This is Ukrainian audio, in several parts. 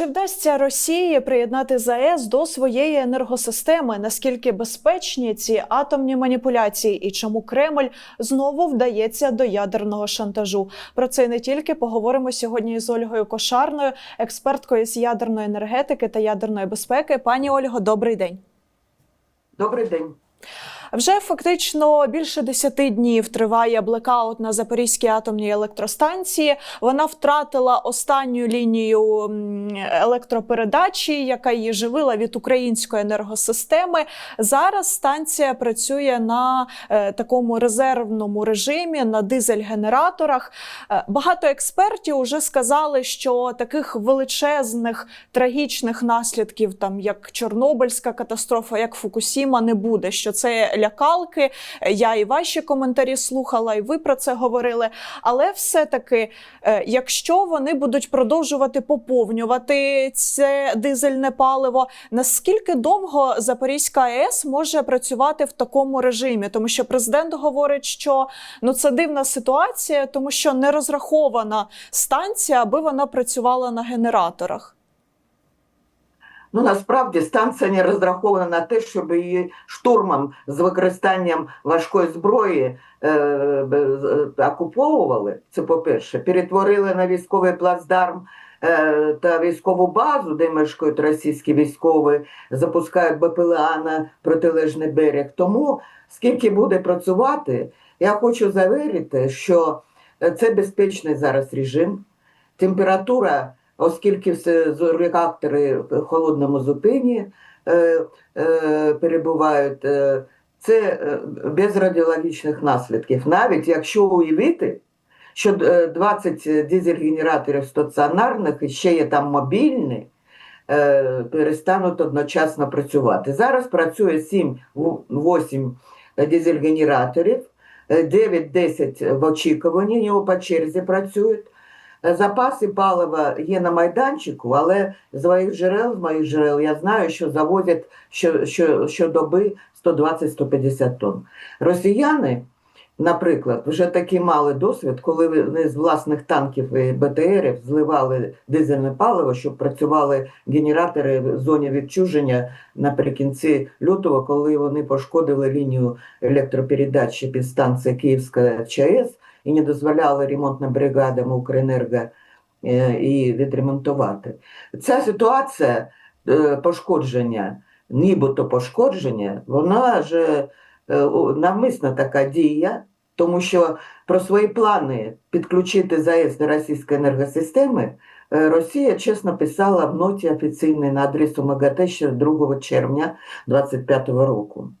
Чи вдасться Росії приєднати ЗАЕС до своєї енергосистеми? Наскільки безпечні ці атомні маніпуляції, і чому Кремль знову вдається до ядерного шантажу? Про це і не тільки поговоримо сьогодні з Ольгою Кошарною, експерткою з ядерної енергетики та ядерної безпеки. Пані Ольго, добрий день. Добрий день. Вже фактично більше 10 днів триває блекаут на Запорізькій атомній електростанції. Вона втратила останню лінію електропередачі, яка її живила від української енергосистеми. Зараз станція працює на е, такому резервному режимі, на дизель-генераторах. Е, багато експертів вже сказали, що таких величезних трагічних наслідків, там як Чорнобильська катастрофа, як Фукусіма, не буде. Що це лякалки. Я і ваші коментарі слухала, і ви про це говорили. Але все-таки, е, якщо вони будуть продовжувати поповнювати це дизельне паливо, наскільки довго Запорізька АЕС може працювати в такому режимі? Тому що президент говорить, що ну це дивна ситуація, тому що не розрахована станція, аби вона працювала на генераторах. Ну насправді станція не розрахована на те, щоб її штурмом з використанням важкої зброї е, б- окуповували. Це по-перше, перетворили на військовий плацдарм е, та військову базу, де мешкають російські військові, запускають БПЛА на протилежний берег. Тому скільки буде працювати, я хочу завірити, що е, це безпечний зараз режим. Температура оскільки все реактори в холодному зупині е, е, перебувають, е, це е, без радіологічних наслідків. Навіть якщо уявити, що е, 20 дизель-генераторів стаціонарних і ще є там мобільні, е, перестануть одночасно працювати. Зараз працює 7-8 дизель-генераторів, е, 9-10 в очікуванні, його по черзі працюють. Запаси палива є на майданчику, але з моїх джерел, з моїх джерел я знаю, що завозять що, що, щодоби 120-150 тонн. Росіяни, наприклад, вже таки мали досвід, коли вони з власних танків і БТРів зливали дизельне паливо, щоб працювали генератори в зоні відчуження наприкінці лютого, коли вони пошкодили лінію електропередачі під станцією Київська ЧАЕС і не дозволяли ремонтним бригадам Укренерго е, і відремонтувати. Ця ситуація е, пошкодження, нібито пошкодження, вона ж е, навмисна така дія, тому що про свої плани підключити ЗАЕС до російської енергосистеми Росія чесно писала в ноті офіційній на адресу МАГАТЕ ще 2 червня 2025 року.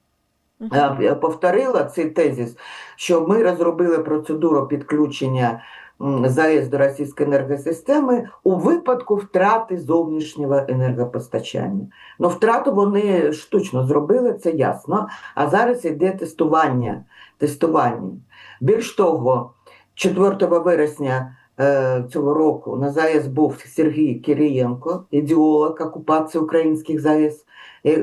Е, повторила цей тезис, що ми розробили процедуру підключення ЗАЕС до російської енергосистеми у випадку втрати зовнішнього енергопостачання. Ну, втрату вони штучно зробили, це ясно. А зараз йде тестування. тестування. Більш того, 4 вересня е, цього року на ЗАЕС був Сергій Кирієнко, ідеолог окупації українських ЗАЕС,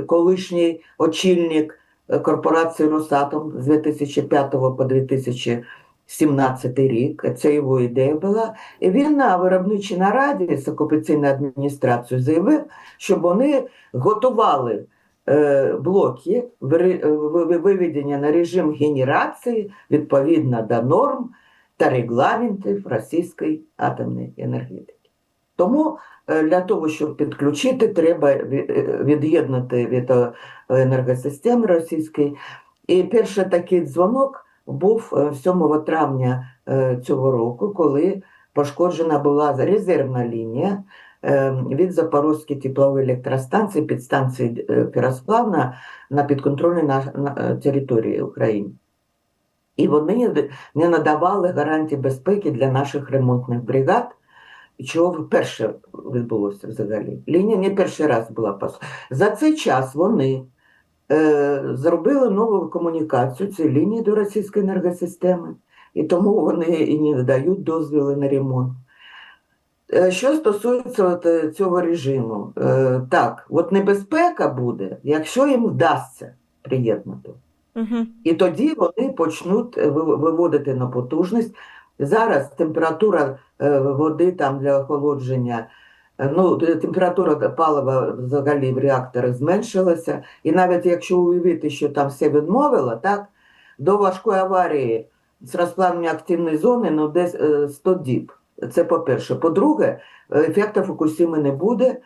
колишній очільник корпорації Росатом з 2005 по 2017 рік. Це його ідея була. І він на виробничій нараді з окупаційною адміністрацією заявив, щоб вони готували е, блоки е, ви- виведення на режим генерації відповідно до норм та регламентів російської атомної енергетики. Тому е, для того, щоб підключити, треба е, від'єднати від е, енергосистеми російської. І перший такий дзвонок був е, 7 травня цього року, коли пошкоджена була резервна лінія від Запорозької теплової електростанції під станцією е, Піросплавна на підконтрольній території України. І вони не надавали гарантій безпеки для наших ремонтних бригад, чого вперше відбулося взагалі. Лінія не перший раз була пос. За цей час вони е, зробили нову комунікацію цієї лінії до російської енергосистеми, і тому вони і не дають дозвіли на ремонт. Е, Що стосується от, е, цього режиму, е, так, от небезпека буде, якщо їм вдасться приєднати. Угу. І тоді вони почнуть е, виводити на потужність. Зараз температура е, води там для охолодження Е, Ну, температура палива взагалі в реакторі зменшилася, і навіть якщо уявити, що там все відмовило, так, до важкої аварії з розплавлення активної зони ну, десь е, 100 діб. Це по-перше. По-друге, е, ефекту Фукусіми не буде,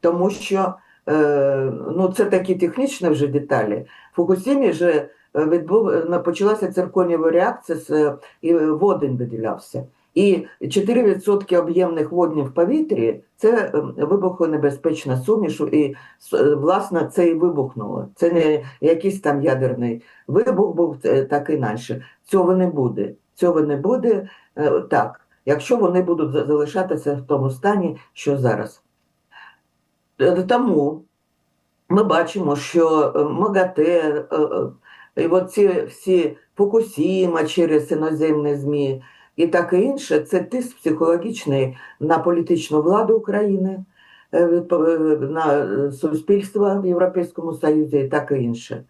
тому що е, ну, це такі технічні вже деталі. Фукусімі вже е, відбув, е, почалася цирконієва реакція, з, е, і водень виділявся. І 4% об'ємних воднів в повітрі це е, вибухонебезпечна суміш, і е, власне це і вибухнуло. Це не якийсь там ядерний вибух був е, так інакше. Цього не буде. Цього не буде е, так, якщо вони будуть залишатися в тому стані, що зараз. Е, Тому ми бачимо, що е, МАГАТЕ, і оці всі Фукусіма через іноземні ЗМІ і таке інше, це тиск психологічний на політичну владу України, е, е, на суспільство в Європейському Союзі і таке інше.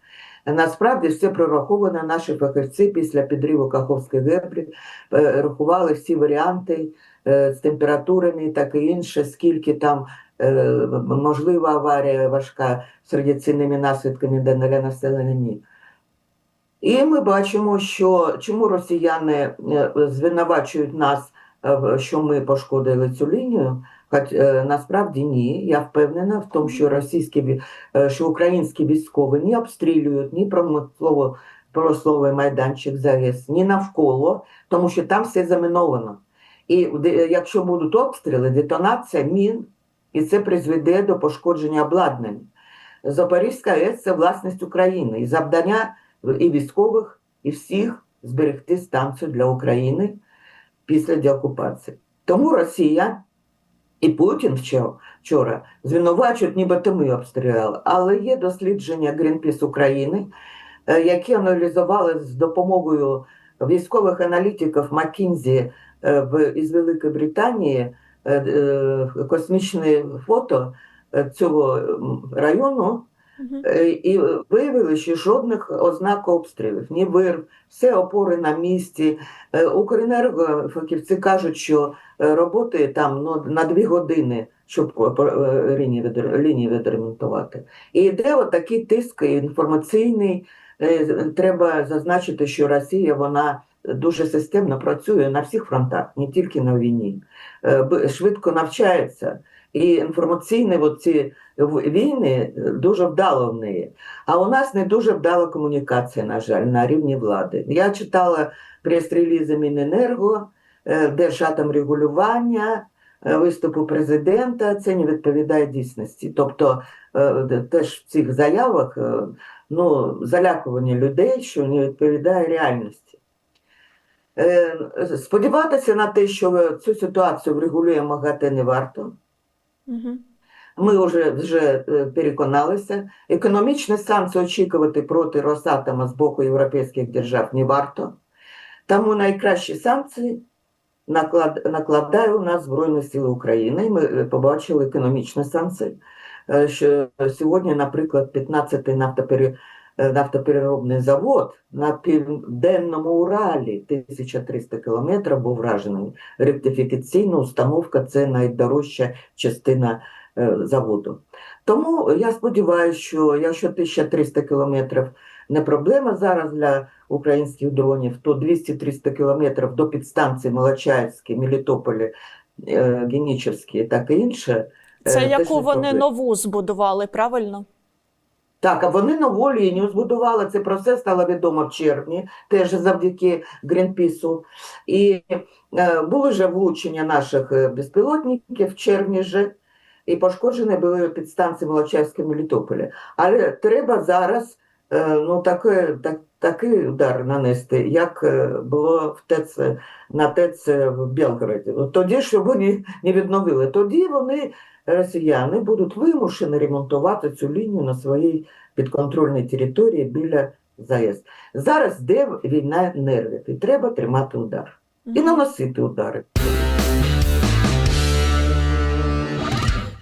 Насправді все прораховано, наші фахівці після підриву Каховської геблі е, рахували всі варіанти з температурами і таке інше, скільки там можлива аварія важка з радіаційними наслідками для населення. І ми бачимо, що чому росіяни е, звинувачують нас, е, що ми пошкодили цю лінію. Хоч е, насправді ні. Я впевнена в тому, що російські що українські військові не обстрілюють ні промислово промисловий майданчик ЗАЕС, ні навколо, тому що там все заміновано. І якщо будуть обстріли, детонація мін, і це призведе до пошкодження обладнання. Запорізька АЕС це власність України і завдання і військових, і всіх зберегти станцію для України після деокупації. Тому Росія і Путін вчора, звинувачують, нібито ми обстріляли, але є дослідження Greenpeace України, е, які аналізували з допомогою військових аналітиків McKinsey е, із Великої Британії е, космічне фото цього району. Е, І виявили, що жодних ознак обстрілів, ні вирв, все опори на місці. Е, Укренерго фахівці кажуть, що е, роботи там ну, на дві години, щоб лінії, відремонтувати. І йде отакий тиск інформаційний. Треба зазначити, що Росія вона дуже системно працює на всіх фронтах, не тільки на війні. Швидко навчається. І інформаційні оці війни е, дуже вдало в неї. А у нас не дуже вдала комунікація, на жаль, на рівні влади. Я читала прес-релізи Міненерго, е, Держатомрегулювання, е, виступу президента. Це не відповідає дійсності. Тобто теж в цих заявах ну, залякування людей, що не відповідає реальності. Сподіватися на те, що цю ситуацію врегулює МАГАТЕ не варто. Ми вже, вже е, переконалися. Економічні санкції очікувати проти Росатома з боку європейських держав не варто. Тому найкращі санкції наклад, накладає у нас Збройні Сили України. Ми е, побачили економічні санкції. Е, Що сьогодні, наприклад, 15-й нафтопере, е, нафтопереробний завод на південному Уралі 1300 кілометрів був вражений. Ректифікаційна установка це найдорожча частина е, заводу. Тому я сподіваюся, що якщо 1300 кілометрів не проблема зараз для українських дронів, то 200-300 кілометрів до підстанції Молочаївській, Мелітополі, е, Генічевській і таке інше. е, Це яку вони нову збудували, правильно? Так, а вони нову лінію збудували. Це про це стало відомо в червні, теж завдяки Грінпісу. І е, були вже влучення наших е, безпілотників в червні же, і пошкоджені були підстанції Молочаївська і Мелітополя. Але треба зараз е, ну, таке, так, такий удар нанести, як е, було в ТЕЦ, на ТЕЦ в Білгороді. Тоді, щоб вони не відновили, тоді вони, росіяни, будуть вимушені ремонтувати цю лінію на своїй підконтрольній території біля ЗАЕС. Зараз де війна нервів, і треба тримати удар і наносити удари.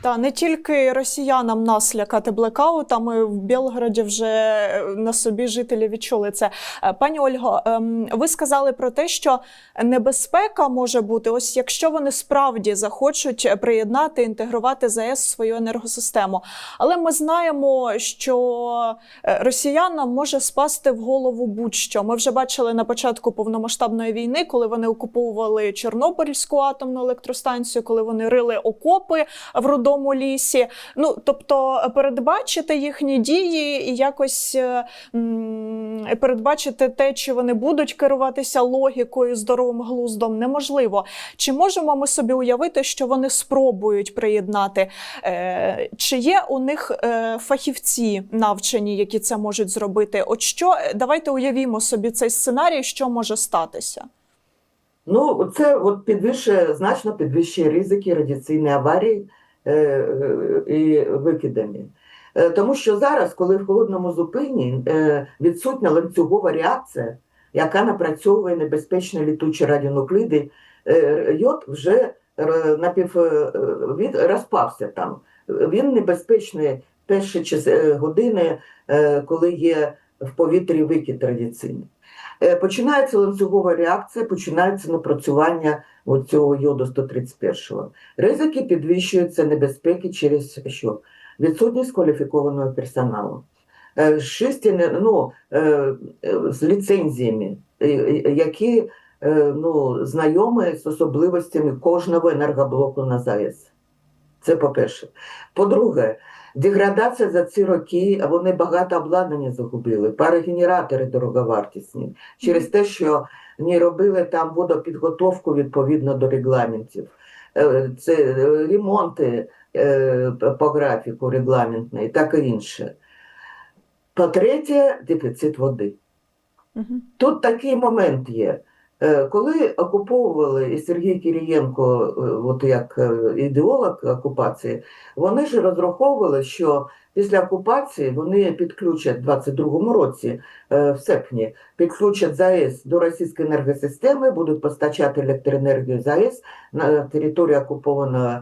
Та не тільки росіянам нас лякати блекаутами, в Білгороді вже е, на собі жителі відчули це. Е, Пані Ольго, ем, ви сказали про те, що небезпека може бути, ось якщо вони справді захочуть приєднати, інтегрувати ЗАЕС в свою енергосистему. Але ми знаємо, що е, росіянам може спасти в голову будь-що. Ми вже бачили на початку повномасштабної війни, коли вони окуповували Чорнобильську атомну електростанцію, коли вони рили окопи в рудому лісі. Ну тобто, передбачити їхні дії і якось е, передбачити те, чи вони будуть керуватися логікою, здоровим глуздом, неможливо. Чи можемо ми собі уявити, що вони спробують приєднати? Е, Чи є у них е, фахівці навчені, які це можуть зробити? От що давайте уявімо собі цей сценарій, що може статися. Ну, це от підвищує, значно підвищує ризики радіаційної аварії е, е, і викидання. Е, Тому що зараз, коли в холодному зупині е, відсутня ланцюгова реакція, яка напрацьовує небезпечні літучі радіонуклиди, е, йод вже напів е, розпався там. Він небезпечний перші е, години, е, коли є в повітрі викид радіаційний. Е, Починається ланцюгова реакція, починається напрацювання цього йоду 131. Ризики підвищуються небезпеки через що? Відсутність кваліфікованого персоналу. Е, Шисті ну, е, з ліцензіями, які ну, знайомі з особливостями кожного енергоблоку на ЗАЕС. Це по-перше. По-друге, деградація за ці роки, а вони багато обладнання загубили, парогенератори дороговартісні, через те, що не робили там водопідготовку відповідно до регламентів. Е, Це е, ремонти е, по графіку регламентний, так і інше. По-третє, дефіцит води. Угу. Тут такий момент є. Е, Коли окуповували і Сергій Кирієнко, е, от як е, ідеолог окупації, вони ж розраховували, що після окупації вони підключать в 22-му році, в серпні, підключать ЗАЕС до російської енергосистеми, будуть постачати електроенергію ЗАЕС на території окупованої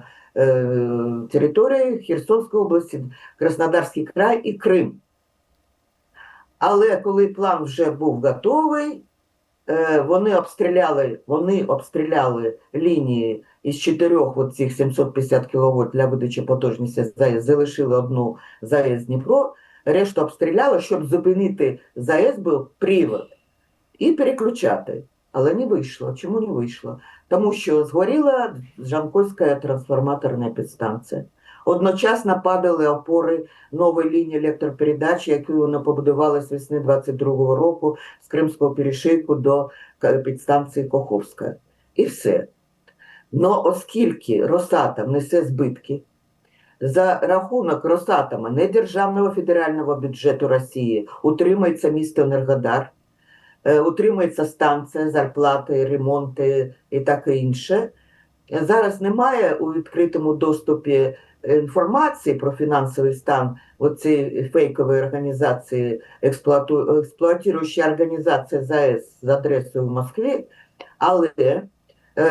території Херсонської області, Краснодарський край і Крим. Але коли план вже був готовий, вони обстріляли, вони обстріляли лінії із чотирьох от цих 750 кВт для видачі потужності ЗАЕС, залишили одну ЗАЕС Дніпро, решту обстріляли, щоб зупинити ЗАЕС був привод і переключати. Але не вийшло. Чому не вийшло? Тому що згоріла Жанкойська трансформаторна підстанція. Одночасно падали опори нової лінії електропередач, яку вона побудувала з весни 22-го року з Кримського перешийку до підстанції Коховська. І все. Но оскільки Росатом несе збитки, за рахунок Росатома не державного федерального бюджету Росії утримується місто Енергодар, е, утримується станція, зарплати, ремонти і таке інше. Зараз немає у відкритому доступі інформації про фінансовий стан оцієї фейкової організації, експлуату... експлуатуючої організації ЗАЕС з адресою в Москві, але е,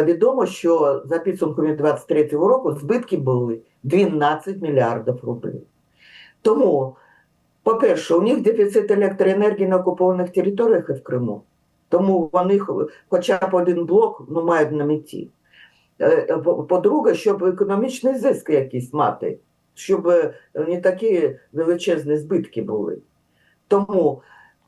відомо, що за підсумками 2023 року збитки були 12 мільярдів рублів. Тому, по-перше, у них дефіцит електроенергії на окупованих територіях і в Криму. Тому вони хоча б один блок ну, мають на меті. Е, по- По-друге, щоб економічний зиск якийсь мати, щоб е, не такі величезні збитки були. Тому,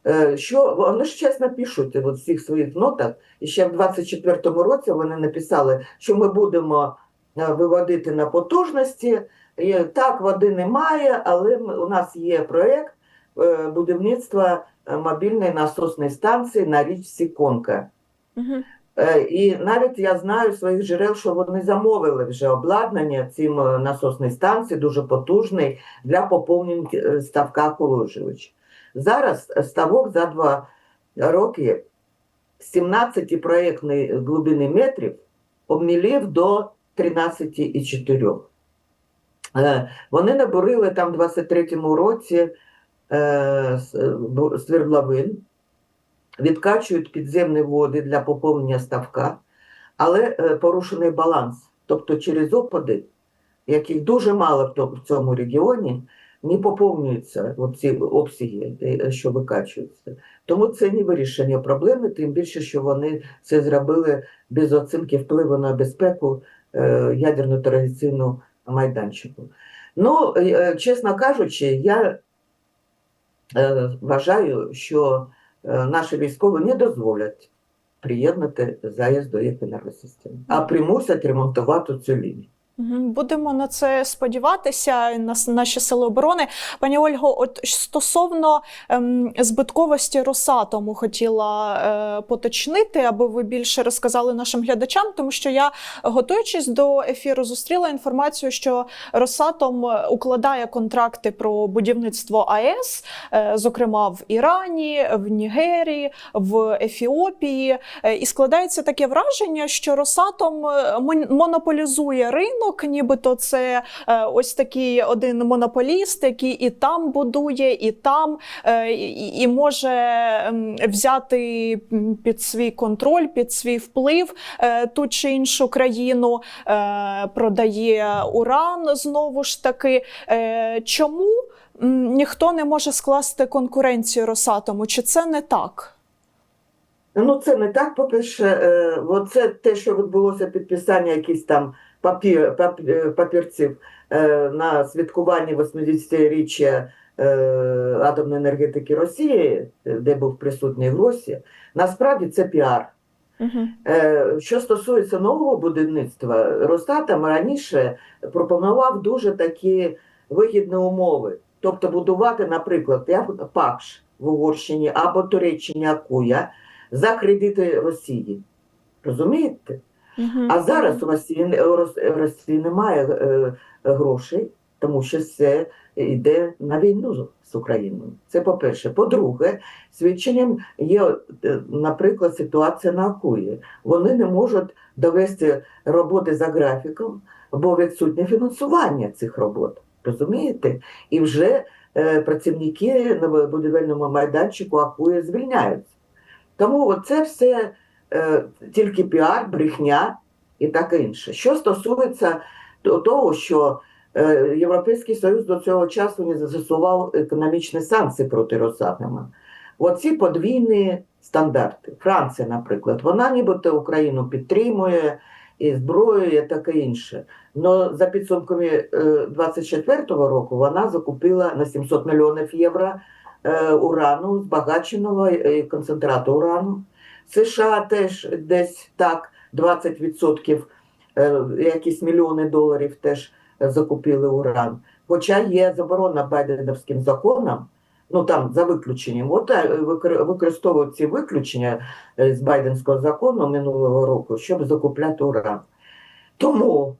е, що вони ж чесно пишуть в цих своїх нотах, і ще в 24-му році вони написали, що ми будемо е, виводити на потужності. І так, води немає, але у нас є проєкт е, будівництва е, мобільної насосної станції на річці Конка. Угу. Е, І навіть я знаю своїх джерел, що вони замовили вже обладнання цим е, насосної станції, дуже потужний, для поповнення е, ставка охолоджувача. Зараз ставок за два роки 17 проєктної глибини метрів обмілів до 13,4. Е, Вони наборили там в 23-му році свердловин, відкачують підземні води для поповнення ставка, але е, порушений баланс. Тобто через опади яких дуже мало в цьому регіоні, не поповнюються ці обсяги, е, що викачуються. Тому це не вирішення проблеми, тим більше, що вони це зробили без оцінки впливу на безпеку е, ядерну традиційну майданчику. Ну, чесно кажучи, я вважаю, що наші військові не дозволять приєднати заїзд до їх енергосистеми, а примусять ремонтувати цю лінію. Будемо на це сподіватися. На наші сили оборони. Пані Ольго, от стосовно ем, збитковості Росатому хотіла е, поточнити, аби ви більше розказали нашим глядачам, тому що я, готуючись до ефіру, зустріла інформацію, що Росатом е, укладає контракти про будівництво АЕС, е, зокрема в Ірані, в Нігерії, в Ефіопії. Е, І складається таке враження, що Росатом е, мон- монополізує ринок, нібито це е, ось такий один монополіст, який і там будує, і там, е, і, може взяти під свій контроль, під свій вплив е, ту чи іншу країну, продає уран знову ж таки. Чому ніхто не може скласти конкуренцію Росатому? Чи це не так? Ну, це не так, по-перше, е, оце те, що відбулося підписання якихось там папір, е, папірців е, на святкуванні 80-річчя е, атомної енергетики Росії, де був присутній Гросі, насправді це піар. Угу. Е, Що стосується нового будівництва, Росатом раніше пропонував дуже такі вигідні умови. Тобто будувати, наприклад, ПАКШ в Угорщині або Туреччині Акуя за кредити Росії. Розумієте? А зараз у Росії, у Росії немає е, грошей, тому що це йде на війну з Україною. Це по-перше. По-друге, свідченням є, е, наприклад, ситуація на Акуї. Вони не можуть довести роботи за графіком, бо відсутнє фінансування цих робот. Розумієте? І вже е, працівники на будівельному майданчику Акуї звільняються. Тому це все тільки піар, брехня і таке інше. Що стосується того, що е, Європейський Союз до цього часу не застосував економічні санкції проти Росатома. Оці подвійні стандарти. Франція, наприклад, вона нібито Україну підтримує і зброєю, і таке інше. Но за підсумками 24-го року вона закупила на 700 мільйонів євро е, урану, збагаченого е, концентрату урану. США теж десь так 20%, е, якісь мільйони доларів теж закупили уран. Хоча є заборона байденівським законом, ну там за виключенням, от е, використовують ці виключення е, з байденського закону минулого року, щоб закупляти уран. Тому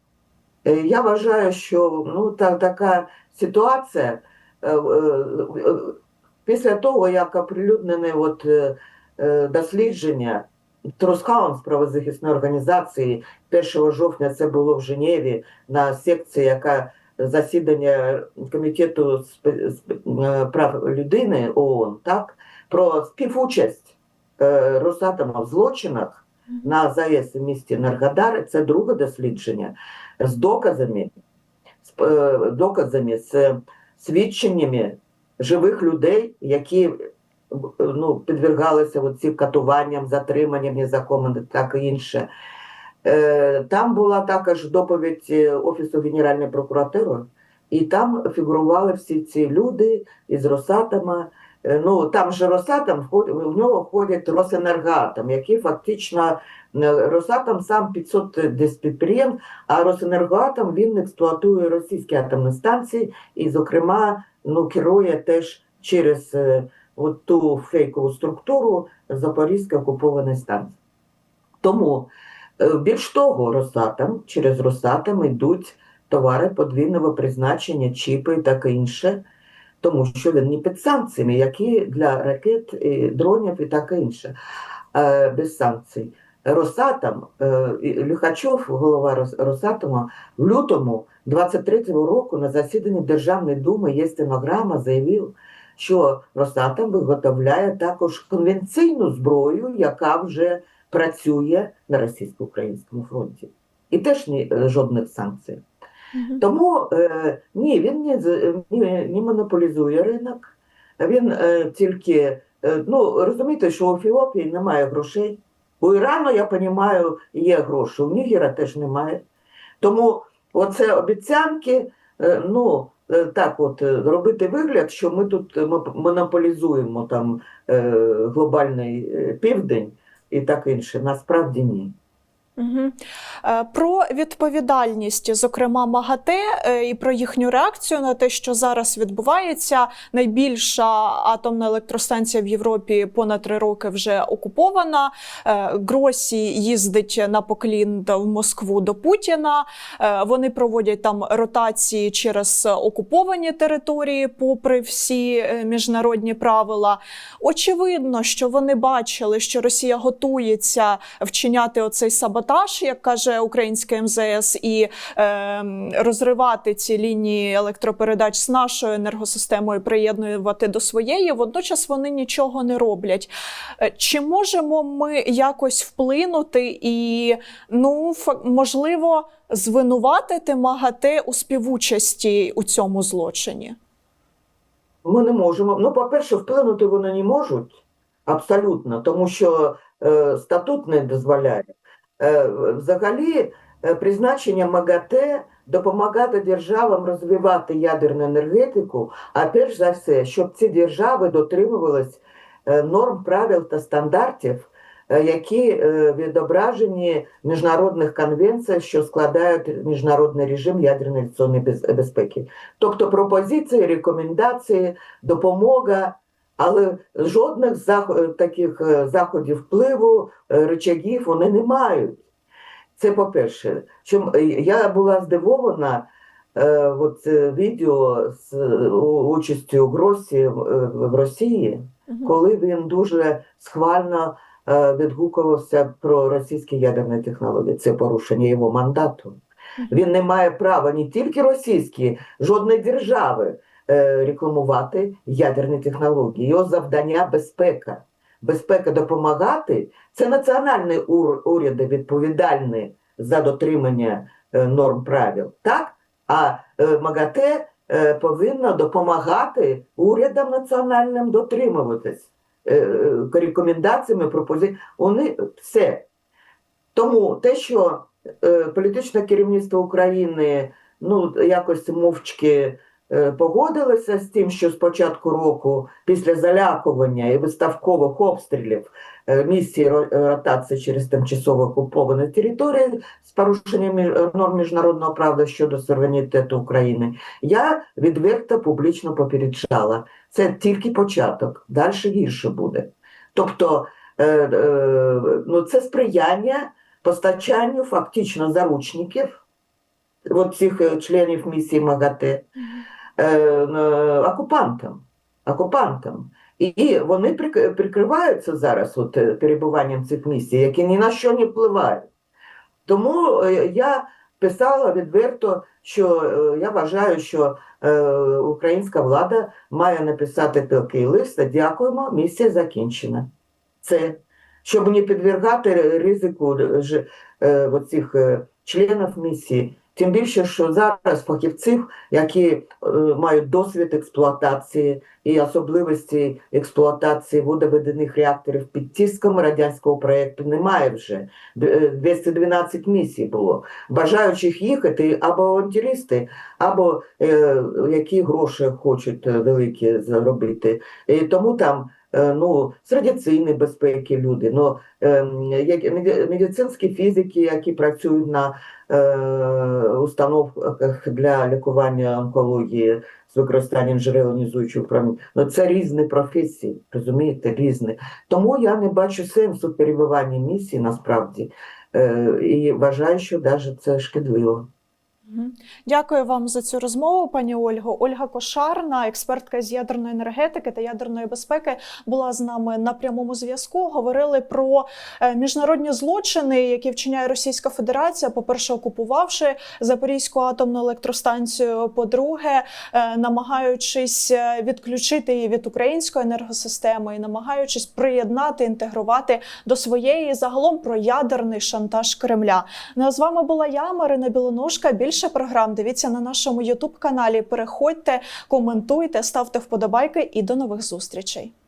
я вважаю, що ну, та, така ситуація після того, як оприлюднене от, дослідження Трускаун з правозахисної організації 1 жовтня це було в Женеві на секції, яка засідання комітету спе- е, прав людини ООН, так, про співучасть е, Росатома в злочинах на ЗАЕС в місті Енергодар. Це друге дослідження з доказами, з е, доказами, з свідченнями живих людей, які ну, підвергалися оці катуванням, затриманням незаконним, так і інше. Е, Там була також доповідь е, Офісу Генеральної прокуратури, і там фігурували всі ці люди із Росатома. Е, Ну, там же Росатом, в нього входять Росенергоатом, який фактично Росатом сам 500 десь підприємств, а Росенергоатом він експлуатує російські атомні станції і, зокрема, ну, керує теж через от ту фейкову структуру Запорізької окупованої станції. Тому, е, більш того, Росатом, через Росатом йдуть товари подвійного призначення, чіпи і таке інше, тому що він не під санкціями, які для ракет, і дронів і таке інше, е, без санкцій. Росатом, е, Люхачов, голова Рос- Росатома, в лютому 23-го року на засіданні Державної думи є стенограма, заявив, що Росатом виготовляє також конвенційну зброю, яка вже працює на російсько-українському фронті. І теж ні, е, жодних санкцій. Мгм. Тому е, ні, він не, не, не монополізує ринок. Він е, тільки, е, ну розумієте, що у Ефіопії немає грошей. У Ірану, я розумію, є гроші, у Нігера теж немає. Тому оце обіцянки, е, ну так, от е, робити вигляд, що ми тут е, монополізуємо там е, глобальний е, південь і так інше. Насправді ні. Е, Про відповідальність, зокрема МАГАТЕ, е, і про їхню реакцію на те, що зараз відбувається. Найбільша атомна електростанція в Європі понад три роки вже окупована. Е, Гросі їздить на поклін в Москву до Путіна. Вони проводять там ротації через окуповані території, попри всі міжнародні правила. Очевидно, що вони бачили, що Росія готується вчиняти оцей саботаж, як каже українське МЗС, і е, розривати ці лінії електропередач з нашою енергосистемою, приєднувати до своєї. Водночас вони нічого не роблять. Е, Чи можемо ми якось вплинути і, ну, можливо, звинуватити МАГАТЕ у співучасті у цьому злочині? Ми не можемо. Ну, по-перше, вплинути вони не можуть абсолютно, тому що е, статут не дозволяє. Е, взагалі, е, призначення МАГАТЕ допомагати державам розвивати ядерну енергетику, а перш за все, щоб ці держави дотримувались е, норм, правил та стандартів, які відображені в міжнародних конвенціях, що складають міжнародний режим ядерної без- безпеки. Тобто пропозиції, рекомендації, допомога, але жодних зах- таких е, заходів впливу, е, рычагів вони не мають. Це по-перше. Е, я була здивована е, от, е, відео з е, участю Гросі е, в Росії, коли він дуже схвально е, відгукувався про російські ядерні технології. Це порушення його мандату. Він не має права не тільки російські, жодної держави е, рекламувати ядерні технології. Його завдання безпека. Безпека допомагати це національні ур- уряди відповідальні за дотримання е, норм правил. Так? А е, МАГАТЕ е, повинна допомагати урядам національним дотримуватись е, е, рекомендаціями, пропозиціями. Вони все. Тому те, що е, політичне керівництво України ну, якось мовчки е, погодилося з тим, що з початку року, після залякування і виставкових обстрілів е, місії е, ротації через тимчасово окуповані території з порушенням норм міжнародного права щодо суверенітету України, я відверто публічно попереджала. Це тільки початок, далі гірше буде. Тобто, ну, це сприяння постачанню фактично заручників от цих членів місії МАГАТЕ окупантам. окупантам. І, вони прик- прикриваються зараз от, е, перебуванням цих місій, які ні на що не впливають. Тому е, я писала відверто, що е, я вважаю, що е, українська влада має написати такий лист. Дякуємо, місія закінчена. Це щоб не підвергати ризику е, е, членів місії. Тим більше, що зараз фахівців, які е, мають досвід експлуатації і особливості експлуатації водоведених реакторів під тиском радянського проєкту, немає вже. Е, 212 місій було. Бажаючих їхати або авантюристи, або е, які гроші хочуть е, великі заробити. І тому там е, ну, з радіаційної безпеки люди, ну, ем, медицинські фізики, які працюють на е, установках для лікування онкології з використанням джерел іонізуючого проміння. Ну, це різні професії, розумієте, різні. Тому я не бачу сенсу перебування місії насправді. Е, і вважаю, що навіть це шкідливо. Дякую вам за цю розмову, пані Ольго. Ольга Кошарна, експертка з ядерної енергетики та ядерної безпеки, була з нами на прямому зв'язку. Говорили про е, міжнародні злочини, які вчиняє Російська Федерація. По-перше, окупувавши Запорізьку атомну електростанцію. По-друге, е, намагаючись е, відключити її від української енергосистеми і намагаючись приєднати, інтегрувати до своєї загалом про ядерний шантаж Кремля. Ну а з вами була я, Марина Білоножка. Більше Більше програм дивіться на нашому Ютуб каналі. Переходьте, коментуйте, ставте вподобайки і до нових зустрічей.